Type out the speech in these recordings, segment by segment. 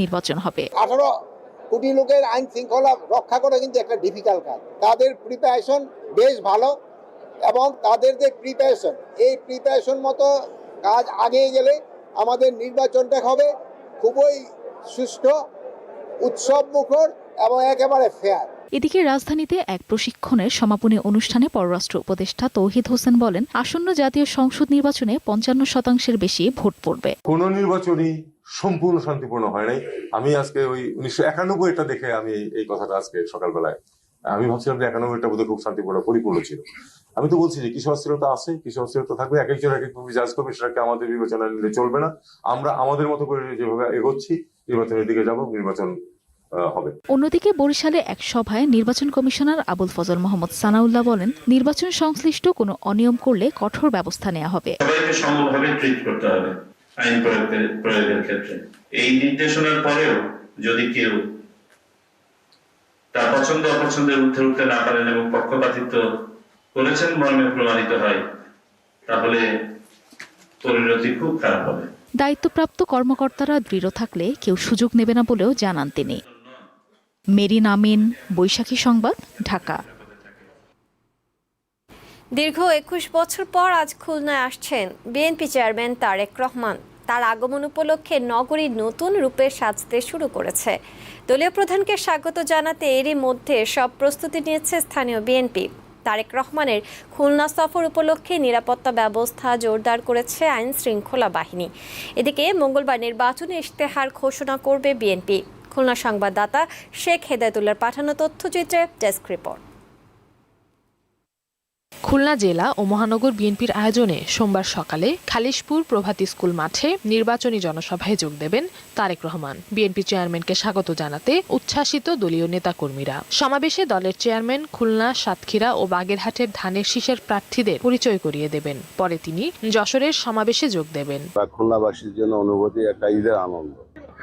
নির্বাচন হবে। আঠারো কোটি লোকের আইন শৃঙ্খলা রক্ষা করা কিন্তু একটা ডিফিকাল্ট কাজ। তাদের প্রিপারেশন বেশ ভালো এবং তাদের যে প্রিপারেশন এই প্রিপারেশন মতো কাজ আগিয়ে গেলে আমাদের নির্বাচনটা হবে খুবই সুষ্ঠু উৎসব মুখর এবং একেবারে ফেয়ার এদিকে রাজধানীতে এক প্রশিক্ষণের সমাপনী অনুষ্ঠানে পররাষ্ট্র উপদেষ্টা তৌহিদ হোসেন বলেন আসন্ন জাতীয় সংসদ নির্বাচনে পঞ্চান্ন শতাংশের বেশি ভোট পড়বে। কোন নির্বাচনই সম্পূর্ণ শান্তিপূর্ণ হয় নাই। আমি আজকে ওই উনিশশো একানব্বইটা দেখে আমি এই কথাটা আজকে সকালবেলায় আমি ভাবছিলাম যে একানব্বইটা বোধহয় খুব শান্তিপূর্ণ পরিপূর্ণ ছিল। আমি তো বলছি যে কিছু অস্থিরতা আছে কিছু অস্থিরতা থাকবে এক একজন এক একভাবে জাজ করবে সেটাকে আমাদের বিবেচনা নিলে চলবে না। আমরা আমাদের মতো করে যেভাবে এগোচ্ছি নির্বাচনের দিকে যাব নির্বাচন আহ, হবে। অন্যদিকে বরিশালে এক সভায় নির্বাচন কমিশনার আবুল ফজল মোহাম্মদ সানাউল্লাহ বলেন নির্বাচন সংশ্লিষ্ট কোনো অনিয়ম করলে কঠোর ব্যবস্থা নেওয়া হবে। সবাইকে সমভাবে ট্রিট করতে হবে। আইন প্রয়োগের প্রয়োগের ক্ষেত্রে। এই নির্দেশনার পরেও যদি কেউ তার পছন্দ, অপছন্দের ঊর্ধ্বে উঠতে না পারেন এবং পক্ষপাতিত্ব করেছেন, মর্মে প্রমাণিত হয়, তাহলে পরিণতি খুব খারাপ হবে। দায়িত্বপ্রাপ্ত কর্মকর্তারা দৃঢ় থাকলে কেউ সুযোগ নেবে না বলেও জানান তিনি। মেরিন আমিন বৈশাখী সংবাদ, ঢাকা। দীর্ঘ একুশ বছর পর আজ খুলনায় আসছেন বিএনপি চেয়ারম্যান তারেক রহমান। তার আগমন উপলক্ষে নগরী নতুন রূপে সাজতে শুরু করেছে। দলীয় প্রধানকে স্বাগত জানাতে এরই মধ্যে সব প্রস্তুতি নিয়েছে স্থানীয় বিএনপি। তারেক রহমানের খুলনা সফর উপলক্ষে নিরাপত্তা ব্যবস্থা জোরদার করেছে আইন শৃঙ্খলা বাহিনী। এদিকে মঙ্গলবার নির্বাচনী ইশতেহার ঘোষণা করবে বিএনপি। খুলনা সংবাদদাতা শেখ হেদায়তুল্লার পাঠানো তথ্যচিত্রে ডেস্ক রিপোর্ট। খুলনা জেলা ও মহানগর বিএনপির আয়োজনে সোমবার সকালে খালিশপুর প্রভাতী স্কুল মাঠে নির্বাচনী জনসভায় যোগ দেবেন তারেক রহমান। বিএনপি চেয়ারম্যানকে স্বাগত জানাতে উচ্ছ্বাসিত দলীয় নেতাকর্মীরা। সমাবেশে দলের চেয়ারম্যান খুলনা, সাতক্ষীরা ও বাগেরহাটের ধানের শীষের প্রার্থীদের পরিচয় করিয়ে দেবেন। পরে তিনি যশোরের সমাবেশে যোগ দেবেন। খুলনাবাসীর জন্য অনুভূতি একটা ঈদের আনন্দ।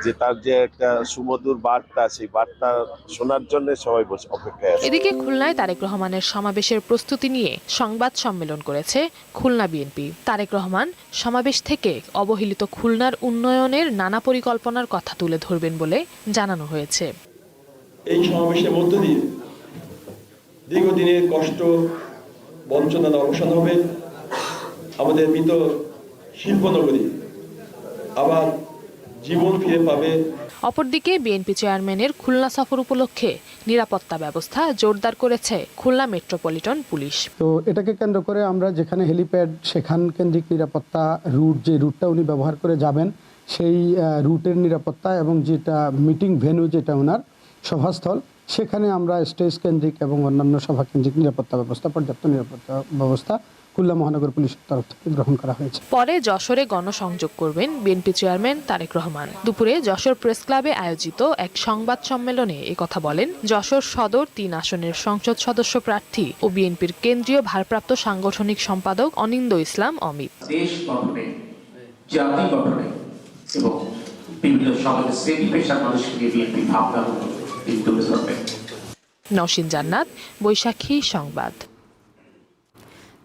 যে তার যে একটা সুমধুর বার্তা সেই বার্তা শোনার জন্য সবাই বসে অপেক্ষায় আছে। এদিকে খুলনায় তারেক রহমানের সমাবেশের প্রস্তুতি নিয়ে সংবাদ সম্মেলন করেছে খুলনা বিএনপি। তারেক রহমান সমাবেশ থেকে অবহেলিত খুলনার উন্নয়নের নানা পরিকল্পনার কথা তুলে ধরবেন বলে জানানো হয়েছে। এই সমাবেশের মধ্য দিয়ে দীর্ঘদিনের কষ্ট বঞ্চনার অবসান হবে। আমাদের মৃত শিল্পনগরী আবার জীবন ফিরে পাবে। অপরদিকে বিএনপি চেয়ারম্যানের খুলনা সফর উপলক্ষে নিরাপত্তা ব্যবস্থা জোরদার করেছে খুলনা মেট্রোপলিটন পুলিশ। তো এটাকে কেন্দ্র করে আমরা যেখানে হেলিপ্যাড সেখান কেন্দ্রিক নিরাপত্তা রুট যে রুটটা উনি ব্যবহার করে যাবেন সেই রুটের নিরাপত্তা এবং যেটা মিটিং ভেন্যু যেটা ওনার সভাস্থল সেখানে আমরা স্টেজ কেন্দ্রিক এবং অন্যান্য সভা কেন্দ্রিক নিরাপত্তা ব্যবস্থা পর্যাপ্ত নিরাপত্তা ব্যবস্থা খুলনা মহানগর পুলিশের তরফ থেকে গ্রহণ করা হয়েছে। পরে যশোরে গণসংযোগ করবেন বিএনপি চেয়ারম্যান তারেক রহমান। দুপুরে যশোর প্রেস ক্লাবে আয়োজিত এক সংবাদ সম্মেলনে কথা বলেন যশোর সদর তিন আসনের সংসদ সদস্য প্রার্থী ও বিএনপির কেন্দ্রীয় ভারপ্রাপ্ত সাংগঠনিক সম্পাদক অনিন্দ ইসলাম অমিত। দেশ গঠনে জাতি গঠনে এবং বিভিন্ন সমাজের শ্রেণি পেশার মানুষকে বিএনপি তিনি তুলে জান্নাত বৈশাখী সংবাদ।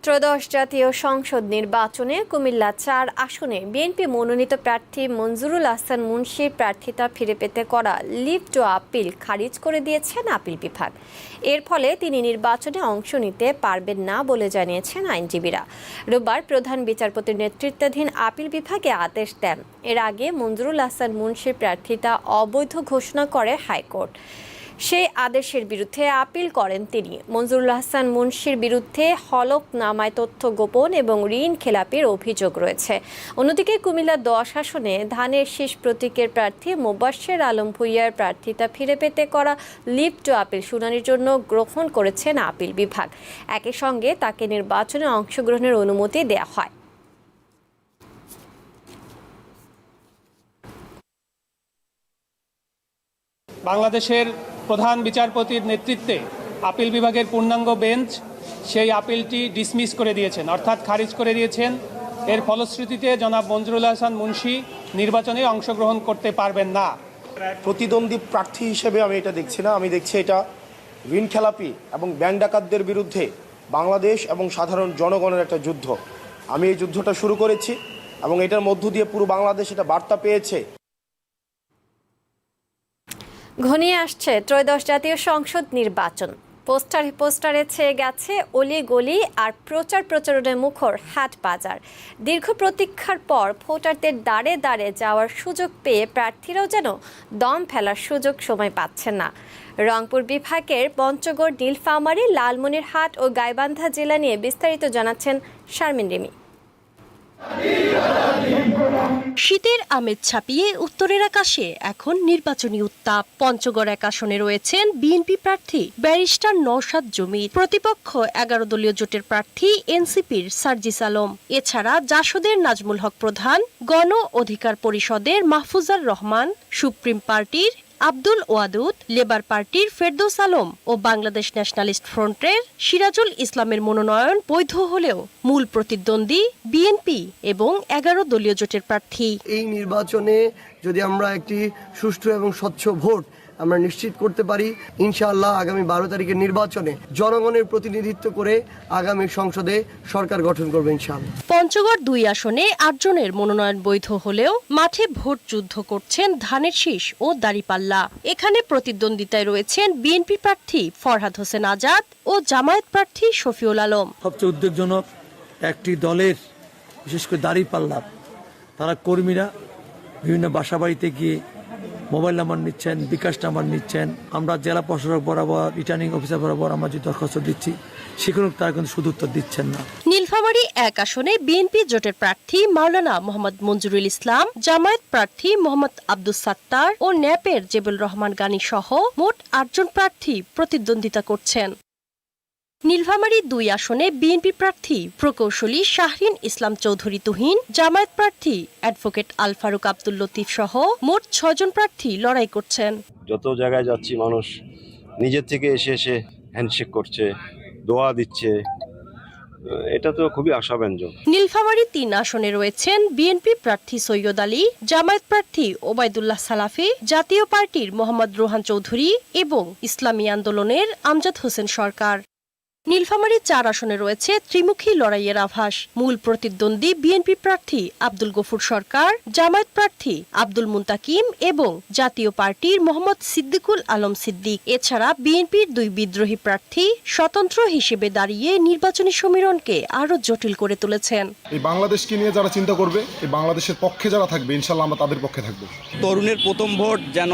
ত্রয়োদশ জাতীয় সংসদ নির্বাচনে কুমিল্লা চার আসনে বিএনপি মনোনীত প্রার্থী মঞ্জুরুল আহসান মুন্সির প্রার্থিতা ফিরে পেতে করা লিভ টু আপিল খারিজ করে দিয়েছেন আপিল বিভাগ। এর ফলে তিনি নির্বাচনে অংশ নিতে পারবেন না বলে জানিয়েছেন আইনজীবীরা। রোববার প্রধান বিচারপতির নেতৃত্বাধীন আপিল বিভাগে আদেশ দেন। এর আগে মঞ্জুরুল আহসান মুন্সির প্রার্থিতা অবৈধ ঘোষণা করে হাইকোর্ট। সেই আদেশের বিরুদ্ধে আপিল করেন তিনি। মঞ্জুরুল হাসান মুন্সির বিরুদ্ধে হলফনামায় তথ্য গোপন এবং ঋণ খেলাপির অভিযোগ রয়েছে। অন্যদিকে কুমিল্লা দশ আসনে ধানের শীষ প্রতীকের প্রার্থী মোবাশ্বের আলম ভুইয়ার প্রার্থিতা ফিরে পেতে করা লিভ টু আপিল শুনানির জন্য গ্রহণ করেছেন আপিল বিভাগ। একই সঙ্গে তাকে নির্বাচনে অংশগ্রহণের অনুমতি দেওয়া হয়। বাংলাদেশের প্রধান বিচারপতির নেতৃত্বে আপিল বিভাগের পূর্ণাঙ্গ বেঞ্চ সেই আপিলটি ডিসমিস করে দিয়েছেন, অর্থাৎ খারিজ করে দিয়েছেন। এর ফলশ্রুতিতে জনাব মঞ্জুরুল হাসান মুন্সি নির্বাচনে অংশগ্রহণ করতে পারবেন না। প্রতিদ্বন্দ্বী প্রার্থী হিসেবে আমি এটা দেখছি না, আমি দেখছি এটা ঋণ খেলাপি এবং ব্যাংক ডাকাতদের বিরুদ্ধে বাংলাদেশ এবং সাধারণ জনগণের একটা যুদ্ধ। আমি এই যুদ্ধটা শুরু করেছি এবং এটার মধ্য দিয়ে পুরো বাংলাদেশ এটা বার্তা পেয়েছে। ঘনিয়ে আসছে ত্রয়োদশ জাতীয় সংসদ নির্বাচন। পোস্টার পোস্টারে ছেয়ে গেছে অলি গলি আর প্রচার প্রচারণে মুখর হাট বাজার। দীর্ঘ প্রতীক্ষার পর ভোটারদের দাঁড়ে দাঁড়ে যাওয়ার সুযোগ পেয়ে প্রার্থীরাও যেন দম ফেলার সুযোগ সময় পাচ্ছেন না। রংপুর বিভাগের পঞ্চগড়, নীলফামারী, লালমনিরহাট ও গাইবান্ধা জেলা নিয়ে বিস্তারিত জানাচ্ছেন শারমিন রিমি। শীতের আমেজ ছাপিয়ে উত্তরের আকাশে এখন নির্বাচনী উত্তাপ। পঞ্চগড় এক আসনে রয়েছেন বিএনপি প্রার্থী ব্যারিস্টার নওশাদ জমির। প্রতিপক্ষ এগারো দলীয় জোটের প্রার্থী এনসিপির সার্জিস আলম। এছাড়া জাসদের নাজমুল হক প্রধান, গণ অধিকার পরিষদের মাহফুজার রহমান, সুপ্রিম পার্টির আব্দুল ওয়াদুদ, লেবার পার্টির ফেরদৌস আলম ও বাংলাদেশ ন্যাশনালিস্ট ফ্রন্টের সিরাজুল ইসলামের মনোনয়ন বৈধ হলেও মূল প্রতিদ্বন্দ্বী বিএনপি এবং এগারো দলীয় জোটের প্রার্থী। এই নির্বাচনে যদি আমরা একটি সুষ্ঠু এবং স্বচ্ছ ভোট আমরা নিশ্চিত করতে পারি ইনশাআল্লাহ আগামী বারো তারিখের নির্বাচনে জনগণের প্রতিনিধিত্ব করে আগামী সংসদে সরকার গঠন করবে ইনশাআল্লাহ। পঞ্চগড় দুই আসনে আটজনের মনোনয়ন বৈধ হলেও মাঠে ভোট যুদ্ধ করছেন ধানের শীষ ও দাড়িপাল্লা। এখানে প্রতিদ্বন্দ্বিতায় রয়েছেন বিএনপি প্রার্থী ফরহাদ হোসেন আজাদ ও জামায়াত প্রার্থী শফিউল আলম। সবচেয়ে উদ্বেগজনক একটি দলের বিশেষ করে দাড়ি পাল্লা তারা কর্মীরা বিভিন্ন বাসাবাড়িতে গিয়ে মোবাইল নাম্বার নিচ্ছেন, বিকাশ নাম্বার নিচ্ছেন। আমরা জেলা প্রশাসক বরাবর রিটার্নিং অফিসার বরাবর আমরা যে দরখাস্ত দিচ্ছি সেখানে তারা কিন্তু সুদুত্তর দিচ্ছেন না। নীলফামারী এক আসনে বিএনপি জোটের প্রার্থী মাওলানা মোহাম্মদ মঞ্জুরুল ইসলাম, জামায়াত প্রার্থী মোহাম্মদ আব্দুস সাত্তার ও ন্যাপের জেবুল রহমান গানি সহ মোট আটজন প্রার্থী প্রতিদ্বন্দ্বিতা করছেন। নীলফামারী দুই আসনে বিএনপি প্রার্থী প্রকৌশলী শাহরিন ইসলাম চৌধুরী তুহিন জামায়াত প্রার্থী অ্যাডভোকেট আল ফারুক আব্দুল লতিফ সহ মোট ছজন প্রার্থী লড়াই করছেন। যত জায়গায় যাচ্ছি মানুষ নিজের থেকে এসে এসে হ্যান্ডশেক করছে দোয়া দিচ্ছে। এটা তো খুবই আশাব্যঞ্জক। নীলফামারী তিন আসনে রয়েছেন বিএনপি প্রার্থী সৈয়দ আলী জামায়াত প্রার্থী ওবায়দুল্লাহ সালাফি জাতীয় পার্টির মোহাম্মদ রোহান চৌধুরী এবং ইসলামী আন্দোলনের আমজাদ হোসেন সরকার। নীলফামারী চার আসনে রয়েছে ত্রিমুখী লড়াইয়ের আভাস। মূল প্রতিদ্বন্দ্বী বিএনপি প্রার্থী আব্দুল গফুর সরকার জামায়াত প্রার্থী আব্দুল মুন্তাকিম এবং জাতীয় পার্টির মোহাম্মদ সিদ্দিকুল আলম সিদ্দিক। এছাড়া বিএনপির দুই বিদ্রোহী প্রার্থী স্বতন্ত্র হিসেবে দাঁড়িয়ে নির্বাচনী সমীরণকে আরও জটিল করে তুলেছেন। এই বাংলাদেশকে নিয়ে যারা চিন্তা করবে এই বাংলাদেশের পক্ষে যারা থাকবে ইনশাল্লাহ আমরা তাদের পক্ষে থাকব। তরুণের প্রথম ভোট যেন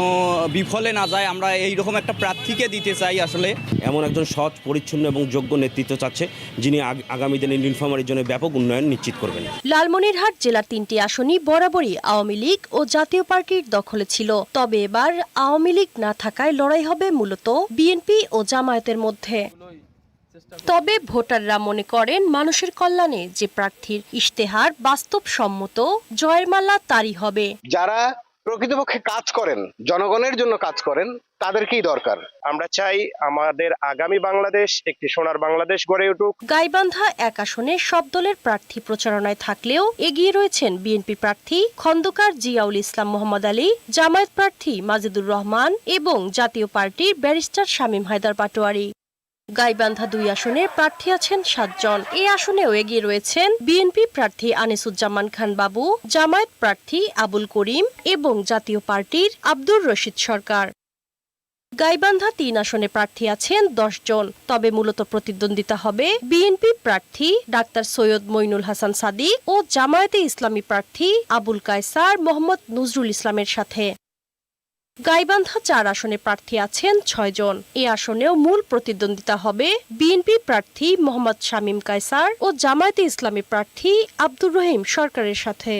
বিফলে না যায় আমরা এইরকম একটা প্রার্থীকে দিতে চাই আসলে। এমন একজন সৎ পরিচ্ছন্ন এবং যোগ্য নেতৃত্ব চাচ্ছে যিনি আগামী দিনে নীলফামারীর জন্য ব্যাপক উন্নয়ন নিশ্চিত করবেন। লালমনিরহাট জেলার তিনটি আসনই বরাবরই আওয়ামী লীগ ও জাতীয় পার্টির দখলে ছিল। তবে এবার আওয়ামী লীগ না থাকায় লড়াই হবে মূলত বিএনপি ও জামায়াতের মধ্যে। তবে ভোটাররা মনে করেন মানুষের কল্যাণে যে প্রার্থীর ইশতেহার বাস্তবসম্মত জয়ের মাল্লা তারই হবে। যারা প্রকৃতপক্ষে কাজ করেন জনগণের জন্য কাজ করেন তাদেরকেই দরকার। আমরা চাই আমাদের আগামী বাংলাদেশ একটি সোনার বাংলাদেশ গড়ে উঠুক। গাইবান্ধা এক আসনে সব দলের প্রার্থী প্রচারণায় থাকলেও এগিয়ে রয়েছেন বিএনপি প্রার্থী খন্দকার জিয়াউল ইসলাম মোহাম্মদ আলী জামায়াত প্রার্থী মাজিদুর রহমান এবং জাতীয় পার্টির ব্যারিস্টার শামীম হায়দার পাটোয়ারি। গাইবান্ধা দুই আসনে প্রার্থী আছেন সাতজন। এই আসনেও এগিয়ে রয়েছেন বিএনপি প্রার্থী আনিসুজ্জামান খান বাবু, জামায়াত প্রার্থী আবুল করিম এবং জাতীয় পার্টির আব্দুর রশিদ সরকার। গাইবান্ধা তিন আসনে প্রার্থী আছেন জন, তবে মূলত প্রতিদ্বন্দ্বিতা হবে বিএনপি প্রার্থী ডাক্তার সৈয়দ মইনুল হাসান সাদিক ও জামায়াতে ইসলামী প্রার্থী আবুল কায়সার মোহাম্মদ নজরুল ইসলামের সাথে। গাইবান্ধা চার আসনে প্রার্থী আছেন ছয়জন এ আসনেও মূল প্রতিদ্বন্দ্বিতা হবে বিএনপি প্রার্থী মোহাম্মদ শামীম কায়সার ও জামায়াতে ইসলামী প্রার্থী আব্দুর রহিম সরকারের সাথে।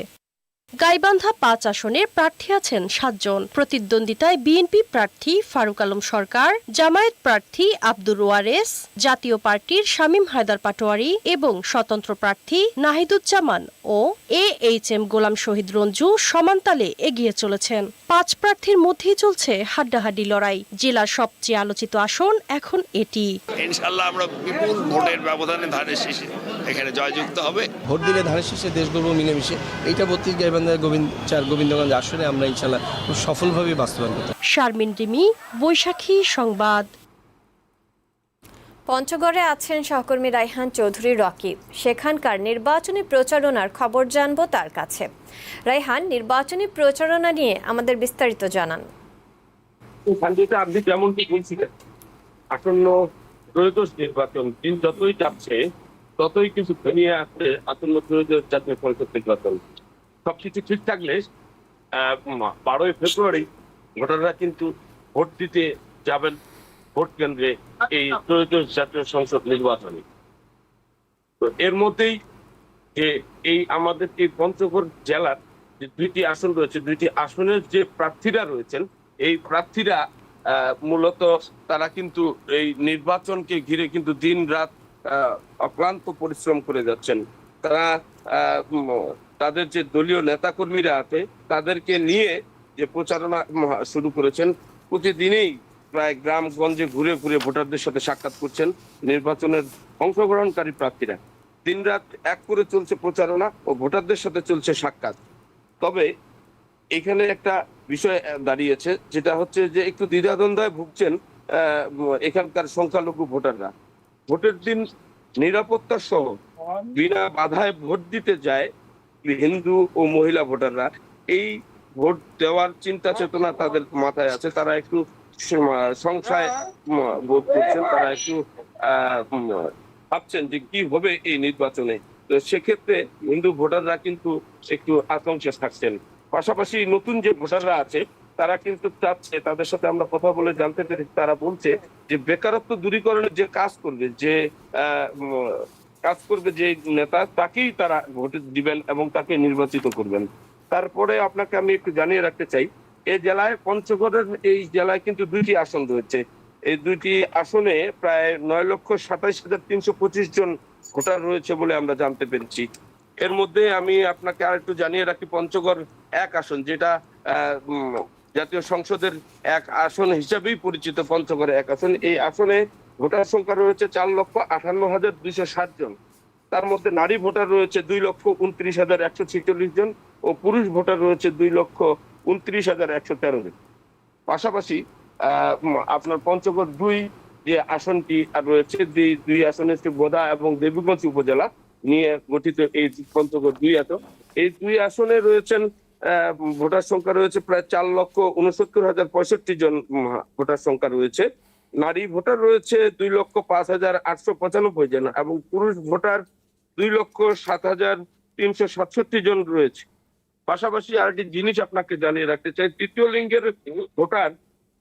গাইবান্ধা পাঁচ আসনে প্রার্থী আছেন সাতজন। প্রতিদ্বন্দ্বিতায় বিএনপি প্রার্থী ফারুক আলম সরকার, জামায়াত প্রার্থী আব্দুর ওয়ারেস, জাতীয় পার্টির শামীম হায়দার পাটোয়ারি এবং স্বতন্ত্র প্রার্থী নাহিদুজ্জামান ও A H M Golam Shahid Ranju সমানতালে এগিয়ে চলেছেন। পাঁচ প্রার্থীর মধ্যেই চলছে হাড্ডাহাড্ডি লড়াই। জেলার সবচেয়ে আলোচিত আসন এখন এটি। ইনশাল্লাহ আমরা বিপুল ভোটের ব্যবধানে ধানের শীষে এখানে জয়যুক্ত হবে। ভোট দিলে ধানের শীষে দেশ গর্ব মিলেমিশে। এইটা বত্রিশ গাইবান্ধা গোবিন্দ চার গোবিন্দগঞ্জ আসনে আমরা ইনশাল্লাহ খুব সফলভাবে বাস্তবায়ন করতে শারমিন রিমি বৈশাখী সংবাদ। পঞ্চগড়ে আছেন সহকর্মী রাইহান চৌধুরী রকি সেখানকার নির্বাচনী প্রচারণার খবর জানব তার কাছে। রাইহান নির্বাচনী প্রচারণা নিয়ে আমাদের বিস্তারিত জানান। আপনি যেমনটি বলছিলেন আসন্ন ত্রয়োদশ নির্বাচন দিন যতই যাচ্ছে ততই কিন্তু ঘনিয়ে আসছে ত্রয়োদশ জাতীয় পরিষদ নির্বাচন। সবকিছু ঠিক থাকলে বারোই ফেব্রুয়ারি ভোটাররা কিন্তু ভোট দিতে যাবেন ভোট কেন্দ্রে এই ত্রয়োদশ জাতীয় সংসদ নির্বাচনে। তো এর মধ্যেই যে এই আমাদের এই পঞ্চগড় জেলার যে দুইটি আসন রয়েছে, দুইটি আসনের যে প্রার্থীরা রয়েছেন, এই প্রার্থীরা মূলত তারা কিন্তু এই নির্বাচনকে ঘিরে কিন্তু দিন রাত অক্লান্ত পরিশ্রম করে যাচ্ছেন। তারা তাদের যে দলীয় নেতাকর্মীরা আছে, তাদেরকে নিয়ে যে প্রচারণা শুরু করেছেন, প্রতিদিনেই প্রায় গ্রামগঞ্জে ঘুরে ঘুরে ভোটারদের সাথে সাক্ষাৎ করছেন নির্বাচনের অংশগ্রহণকারী প্রার্থীরা। দিনরাত এক করে চলছে প্রচারণা ও ভোটারদের সাথে চলছে সাক্ষাৎ। তবে এখানে একটা বিষয় দাঁড়িয়েছে, যেটা হচ্ছে যে একটু দ্বিধাদ্বন্দ্বায় ভুগছেন এখানকার সংখ্যালঘু ভোটাররা। ভোটের দিন নিরাপত্তা সহ বিনা বাধায় ভোট দিতে যায় হিন্দু ও মহিলা ভোটাররা। এই ভোট দেওয়ার চিন্তা চেতনা তাদের মাথায় আছে। তারা একটু সংশয় বোধ করছেন। তারা একটু ভাবছেন যে কি হবে এই নির্বাচনে। তো সেক্ষেত্রে হিন্দু ভোটাররা কিন্তু একটু আতঙ্কে থাকছেন। পাশাপাশি নতুন যে ভোটাররা আছে তারা কিন্তু চাচ্ছে, তাদের সাথে আমরা কথা বলে জানতে পেরে তারা বলছে যে বেকারত্ব দূরীকরণের যে কাজ করবে, যে কাজ করবে যে নেতা, তাকেই তারা ভোট দিবেন এবং তাকে নির্বাচিত করবেন। তারপরে আপনাকে আমি একটু জানিয়ে রাখতে চাই এই জেলায় পঞ্চগড়ের এই জেলায় কিন্তু দুইটি আসন রয়েছে। এই দুইটি আসনে প্রায় নয় লক্ষ সাতাইশ হাজার তিনশো পঁচিশ জন ভোটার রয়েছে বলে আমরা জানতে পেরেছি। এর মধ্যে আমি আপনাকে আর একটু জানিয়ে রাখি, পঞ্চগড় এক আসন যেটা জাতীয় সংসদের এক আসন হিসাবেই পরিচিত পঞ্চগড় এক আসন। এই আসনে ভোটার সংখ্যা রয়েছে চার লক্ষ আঠান্ন হাজার দুইশো ষাট জন। তার মধ্যে নারী ভোটার রয়েছে দুই লক্ষ উনত্রিশ হাজার একশো ছেচল্লিশ জন ও পুরুষ ভোটার রয়েছে দুই লক্ষ উনত্রিশ হাজার একশো তেরো জন। পাশাপাশি আপনার পঞ্চগড় দুই যে আসনটি রয়েছে, দুই আসন হচ্ছে বোদা এবং দেবীগঞ্জ উপজেলা নিয়ে গঠিত এই পঞ্চগড় দুই আসন এই দুই আসনে রয়েছেন ভোটার সংখ্যা রয়েছে প্রায় চার লক্ষ উনসত্তর হাজার পঁয়ষট্টি জন ভোটার সংখ্যা রয়েছে। নারী ভোটার রয়েছে দুই লক্ষ পাঁচ হাজার আটশো পঁচানব্বই জন এবং পুরুষ ভোটার দুই লক্ষ সাত হাজার তিনশো সাতষট্টি জন রয়েছে। পাশাপাশি আরেকটি জিনিস আপনাকে জানিয়ে রাখতে চাই, তৃতীয় লিঙ্গের ভোটার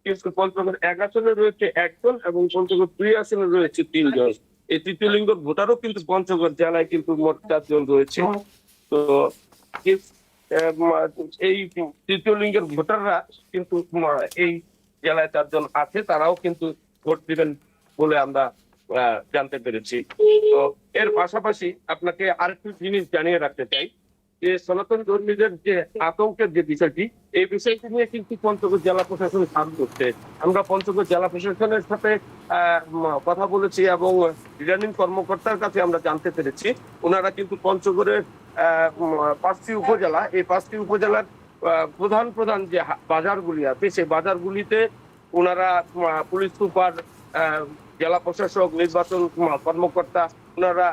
কিন্তু পঞ্চগড় এক আসনে রয়েছে একজন এবং পঞ্চগড় দুই আসনে রয়েছে তিনজন। এই তৃতীয় লিঙ্গের ভোটারও কিন্তু পঞ্চগড় জেলায় কিন্তু মোট চারজন রয়েছে। তো এই- তৃতীয় লিঙ্গের ভোটাররা কিন্তু এই জেলায় চারজন আছে, তারাও কিন্তু ভোট দিবেন বলে আমরা জানতে পেরেছি। তো এর পাশাপাশি আপনাকে আরেকটি জিনিস জানিয়ে রাখতে চাই, যে সনাতন ধর্মীদের যে আতঙ্কের যে বিষয়টি, এই বিষয়টি নিয়ে কিন্তু পঞ্চগড় জেলা প্রশাসন কাজ করছে। আমরা পঞ্চগড় জেলা প্রশাসনের সাথে কথা বলেছি এবং রিটার্নিং কর্মকর্তার কাছে আমরা জানতে পেরেছি। ওনারা কিন্তু পঞ্চগড়ের পাঁচটি উপজেলা। এই পাঁচটি উপজেলার প্রধান প্রধান যে বাজারগুলি আছে সেই বাজারগুলিতে ওনারা পুলিশ সুপার জেলা প্রশাসক নির্বাচন কর্মকর্তা ওনারা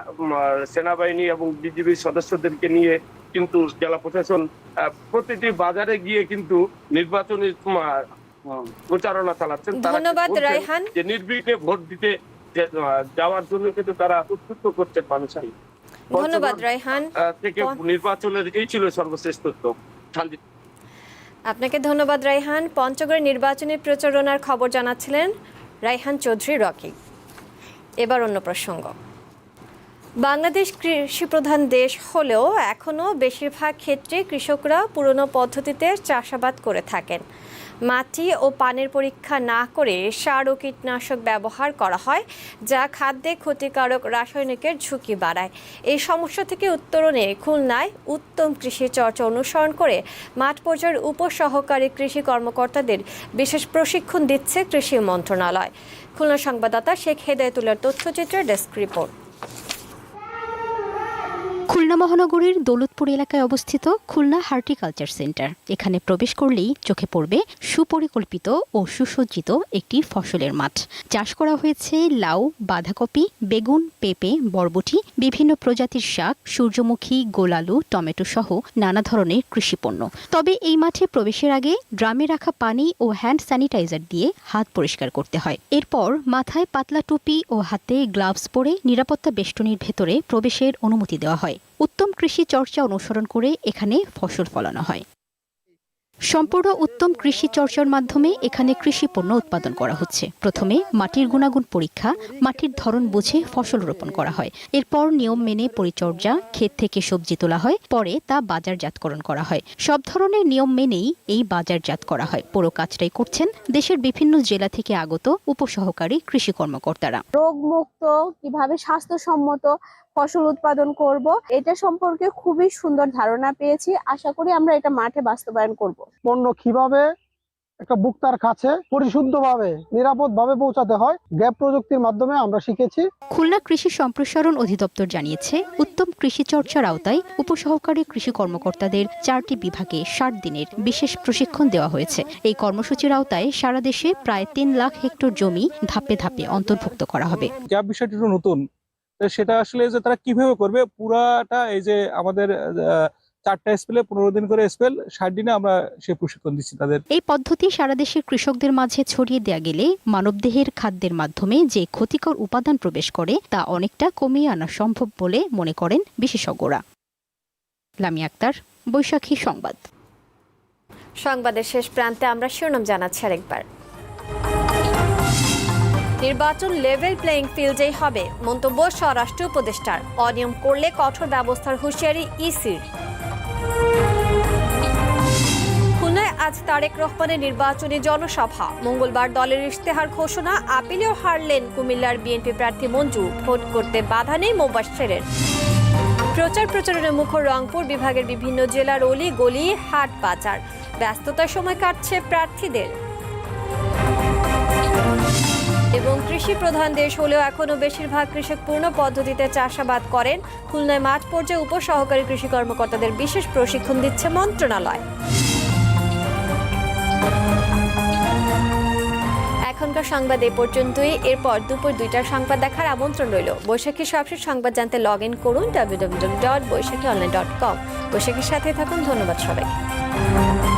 সেনাবাহিনী এবং বিজিবির সদস্যদেরকে নিয়ে কিন্তু জেলা প্রশাসন প্রতিটি বাজারে গিয়ে কিন্তু নির্বাচনী প্রচারণা চালাচ্ছেন। ধন্যবাদ, রায়হান। যে নির্বিঘ্নে ভোট দিতে যাওয়ার জন্য কিন্তু তারা উদ্বুদ্ধ করছেন মানুষকে ধন্যবাদ রায়হান। থেকে নির্বাচনের এই ছিল সর্বশেষ তথ্য আপনাকে ধন্যবাদ রাইহান পঞ্চগড় নির্বাচনী প্রচারণার খবর জানাচ্ছিলেন রাইহান চৌধুরী রকি। এবার অন্য প্রসঙ্গ। বাংলাদেশ কৃষি প্রধান দেশ হলেও এখনও বেশিরভাগ ক্ষেত্রে কৃষকরা পুরনো পদ্ধতিতে চাষাবাদ করে থাকেন। মাটি ও পানের পরীক্ষা না করে সার ও কীটনাশক ব্যবহার করা হয়, যা খাদ্যে ক্ষতিকারক রাসায়নিকের ঝুঁকি বাড়ায়। এই সমস্যা থেকে উত্তরণে খুলনায় উত্তম কৃষি চর্চা অনুসরণ করে মাঠ পর্যায়ের উপসহকারী কৃষি কর্মকর্তাদের বিশেষ প্রশিক্ষণ দিচ্ছে কৃষি মন্ত্রণালয়। খুলনা সংবাদদাতা শেখ হেদায়তুল্লার তথ্যচিত্রের ডেস্ক রিপোর্ট। খুলনা মহানগরীর দৌলতপুর মিরপুর এলাকায় অবস্থিত খুলনা হার্টিকালচার সেন্টার। এখানে প্রবেশ করলেই চোখে পড়বে সুপরিকল্পিত ও সুসজ্জিত একটি ফসলের মাঠ। চাষ করা হয়েছে লাউ, বাঁধাকপি, বেগুন, পেঁপে, বরবটি, বিভিন্ন প্রজাতির শাক, সূর্যমুখী, গোলালু, টমেটো সহ নানা ধরনের কৃষিপণ্য। তবে এই মাঠে প্রবেশের আগে ড্রামে রাখা পানি ও হ্যান্ড স্যানিটাইজার দিয়ে হাত পরিষ্কার করতে হয়। এরপর মাথায় পাতলা টুপি ও হাতে গ্লাভস পরে নিরাপত্তা বেষ্টনীর ভেতরে প্রবেশের অনুমতি দেওয়া হয়। উত্তম কৃষি চর্চা অনুসরণ করে এখানে ফসল ফলানো হয়। সম্পূর্ণ উত্তম কৃষি চর্চার মাধ্যমে এখানে কৃষি পণ্য উৎপাদন করা হচ্ছে। প্রথমে মাটির গুণাগুণ পরীক্ষা, মাটির ধরন বুঝে ফসল রোপণ করা হয়। এরপর নিয়ম মেনে পরিচর্যা, ক্ষেত থেকে সবজি তোলা হয়, পরে তা বাজারজাতকরণ করা হয়। সব ধরনের নিয়ম মেনেই এই বাজারজাত করা হয়। পুরো কাজটাই করছেন দেশের বিভিন্ন জেলা থেকে আগত উপসহকারী কৃষি কর্মকর্তারা। রোগমুক্ত, কীভাবে স্বাস্থ্যসম্মত ফসল উৎপাদন করব। এটা সম্পর্কে খুবই সুন্দর ধারণা পেয়েছি। আশা করি আমরা এটা মাঠে বাস্তবায়ন করব। পণ্য কীভাবে একটা বুক্তার কাছে পরিশুদ্ধভাবে নিরাপদভাবে পৌঁছাতে হয় গ্যাপ প্রযুক্তির মাধ্যমে আমরা শিখেছি। খুলনা কৃষি সম্প্রসারণ অধিদপ্তর জানিয়েছে উত্তম কৃষি চর্চার আওতায় উপসহকারী কৃষি কর্মকর্তাদের চারটি বিভাগে ষাট দিনের বিশেষ প্রশিক্ষণ দেওয়া হয়েছে। এই কর্মসূচির আওতায় সারা দেশে প্রায় তিন লাখ হেক্টর জমি ধাপে ধাপে অন্তর্ভুক্ত করা হবে। গ্যাপ বিষয়টি নতুন। সেটা আসলে যে তারা কীভাবে করবে পুরাটা এই যে আমাদের চারটা স্পেলে পনেরো দিন করে স্পেল ষাট দিনে আমরা সেই প্রশিক্ষণ দিচ্ছি তাদের। এই পদ্ধতি সারা দেশের কৃষকদের মাঝে ছড়িয়ে দেয়া গেলে মানবদেহের খাদ্যের মাধ্যমে যে ক্ষতিকর উপাদান প্রবেশ করে তা অনেকটা কমিয়ে আনা সম্ভব বলে মনে করেন বিশেষজ্ঞরা। লামি আক্তার বৈশাখী সংবাদ। সংবাদের শেষ প্রান্তে আমরা শিরোনাম জানাচ্ছি আরেকবার। নির্বাচন লেভেল প্লেইং ফিল্ডেই হবে, মন্তব্য স্বরাষ্ট্র উপদেষ্টার। অনিয়ম করলে কঠোর ব্যবস্থার হুঁশিয়ারি ইসির খুলনায় আজ তারেক রহমানের নির্বাচনী জনসভা। মঙ্গলবার দলের ইশতেহার ঘোষণা, আপিলেও হারলেন কুমিল্লার বিএনপি প্রার্থী মঞ্জু। ভোট করতে বাধা নেই মোবাশ্বেরের প্রচার প্রচারণে মুখর রংপুর বিভাগের বিভিন্ন জেলার অলি গলি হাট বাজার ব্যস্ততার সময় কাটছে প্রার্থীদের। কৃষি প্রধান দেশ হলেও এখনও বেশিরভাগ কৃষক পূর্ণ পদ্ধতিতে চাষাবাদ করেন। খুলনায় মাঠ পর্যায়ে উপসহকারী কৃষি কর্মকর্তাদের বিশেষ প্রশিক্ষণ দিচ্ছে মন্ত্রণালয়। এখনকার সংবাদ এ পর্যন্তই। এরপর দুপুর দুইটার সংবাদ দেখার আমন্ত্রণ রইল। বৈশাখী সবশেষ সংবাদ জানতে লগ ইন করুন W dot Baishakhi online dot com বৈশাখীর সাথে থাকুন। ধন্যবাদ সবাইকে।